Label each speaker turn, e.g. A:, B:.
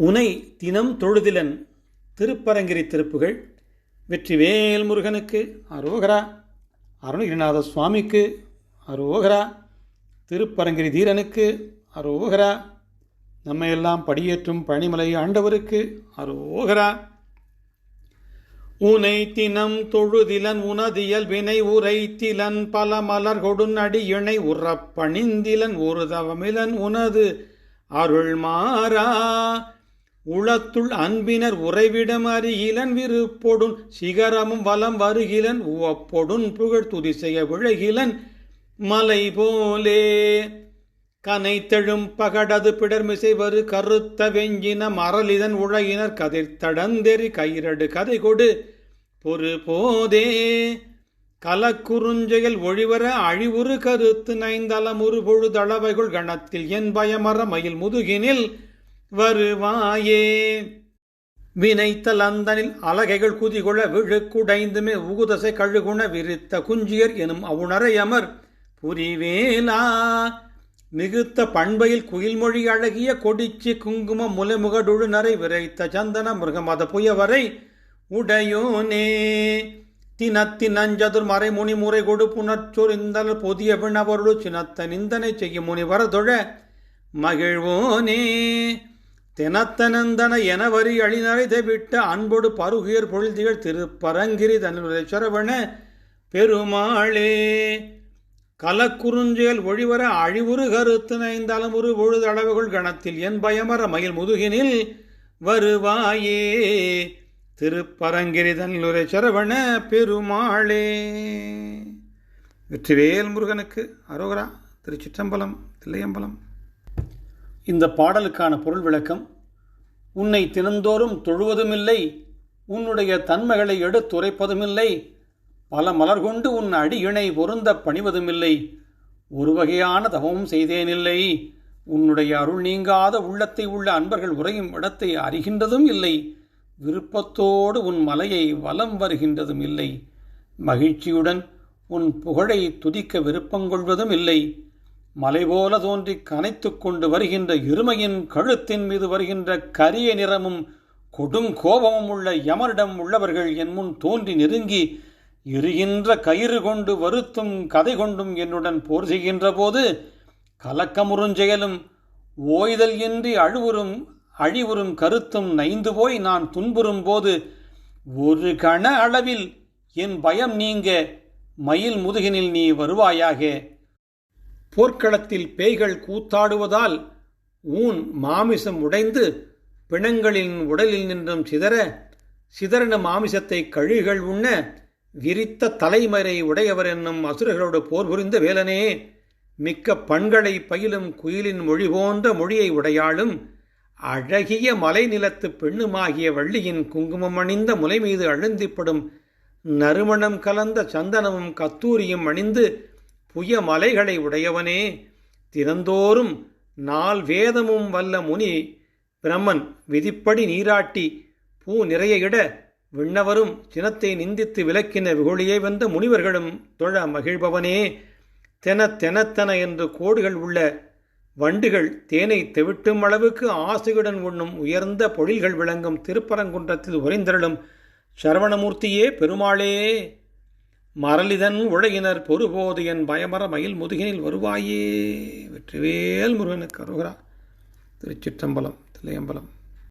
A: உனை தினம் தொழுதிலன் திருப்பரங்கிரி திருப்புகள். வெற்றிவேல் முருகனுக்கு அரோகரா. அருணகிரிநாத சுவாமிக்கு அரோகரா. திருப்பரங்கிரி தீரனுக்கு அரோகரா. நம்மையெல்லாம் படியேற்றும் பழனிமலை ஆண்டவருக்கு அரோகரா. உனை தினம் தொழுதிலன் உனதியல் வினை உரைத்திலன் பல மலர் கொடுநடி இணை உறப்பணிந்திலன் ஒரு தவமிலன் உனது அருள் மாறா உளத்துள் அன்பினர் உறைவிடம் அருகிலன் விருப்பொடுன் சிகரமும் வலம் வருகிலன் உவப்பொடுன் புகழ் துதிசெய விழகிலன் மலை போலே. கனைத்தெழும் பகடது பிடர்மிசை வரு கருத்த வெஞ்சின மரலிதன் உலகினர் கதிர்த்தடந்தெறி கயிரடு கதை கொடு. பொறு போதே. கலக்குறுஞ்செயல் ஒழிவர அழிவுறு கருத்து நைந்தளமுறு பொழுதளவைகள் கணத்தில் என் பயமர மயில் முதுகினில் வருவாயே. வினைத்தல் அந்தனில் அலகைகள் குதிகொள விழுக்குடைந்துமே உகுதசை கழுகுண விரித்த குஞ்சியர் எனும் அவுணரையமர் புரிவேலா? மிகுத்த பண்பையில் குயில்மொழி அழகிய கொடிச்சி குங்கும முலைமுகடுழு நரை விரைத்த சந்தன மிருகமத புயவரை உடையோனே தினத்தின் மறை முனி முறை கொடு புனர்ச்சொரிந்தல் புதிய விண்ணவருடு சினத்த நிந்தனை செய்யும் முனிவரதொழ மகிழ்வோனே தெனத்தனந்தன என வரி அழிநரை விட்ட அன்போடு பருகுயர் பொழுதிகள் திருப்பரங்கிரி தன்னுடைய சரவண பெருமாளே கலக்குறுஞ்செயல் ஒழிவர அழிவுறு கருத்தினைந்தாலும் ஒரு பொழுது அளவுகள் கணத்தில் என் பயமர மயில் முதுகினில் வருவாயே. திருப்பரங்கிரி தன்னுரை சரவண பெருமாளே. வெற்றிவேல் முருகனுக்கு அரோகரா திருச்சிற்றம்பலம் தில்லையம்பலம். இந்த பாடலுக்கான பொருள் விளக்கம் உன்னை தினந்தோறும் தொழுவதுமில்லை உன்னுடைய தன்மைகளை எடுத்துரைப்பதுமில்லை பல மலர் கொண்டு உன் அடியினை பொருந்த பணிவதுமில்லை ஒரு வகையான தவமும் செய்தேனில்லை உன்னுடைய அருள் நீங்காத உள்ளத்தை உள்ள அன்பர்கள் உறையும் இடத்தை அறிகின்றதும் இல்லை விருப்பத்தோடு உன் மலையை வலம் வருகின்றதும் இல்லை மகிழ்ச்சியுடன் உன் புகழை துதிக்க விருப்பங்கொள்வதும் இல்லை மலை போல தோன்றி கனைத்து கொண்டு வருகின்ற இருமையின் கழுத்தின் மீது வருகின்ற கரிய நிறமும் கொடுங்கோபமும் உள்ள யமரிடம் உள்ளவர்கள் என் முன் தோன்றி நெருங்கி இருகின்ற கயிறு கொண்டு வருத்தும் கதை கொண்டும் என்னுடன் போர் செய்கின்ற போது கலக்கமுறுஞ்செயலும் ஓய்தல் இன்றி அழுவுறும் அழிவுறும் கருத்தும் நைந்து போய் நான் துன்புறும் போது ஒரு கண அளவில் என் பயம் நீங்க மயில் முதுகினில் நீ வருவாயாக. போர்க்களத்தில் பேய்கள் கூத்தாடுவதால் ஊன் மாமிசம் உடைந்து பிணங்களின் உடலில் நின்றும் சிதற சிதறின மாமிசத்தை கழுகுகள் உண்ண விரித்த தலைமறை உடையவர் என்னும் அசுரர்களோடு போர் புரிந்த வேலனே மிக்க பண்களை பயிலும் குயிலின் மொழி போன்ற மொழியை உடையாளும் அழகிய மலை நிலத்து பெண்ணுமாகிய வள்ளியின் குங்குமம் அணிந்த முலை மீது அழுந்திப்படும் நறுமணம் கலந்த சந்தனமும் கத்தூரியும் அணிந்து புய மலைகளை உடையவனே. தினந்தோறும் நால் வேதமும் வல்ல முனி பிரம்மன் விதிப்படி நீராட்டி பூ நிறைய இட விண்ணவரும் சினத்தை நிந்தித்து விலக்கின விகொழியை வந்த முனிவர்களும் தொழ மகிழ்பவனே. தென தெனத்தன என்று கோடுகள் உள்ள வண்டுகள் தேனை தெவிட்டும் அளவுக்கு ஆசையுடன் உண்ணும் உயர்ந்த பொழில்கள் விளங்கும் திருப்பரங்குன்றத்தில் உறைந்திரளும் சரவணமூர்த்தியே பெருமாளே. மரளிதன் உலகினர் பொறுபோது என் பயமர மயில் முதுகினில் வருவாயே. வெற்றிவேல் முருகனுக்கு அருகரா. திருச்சிற்றம்பலம் தில்லையம்பலம்.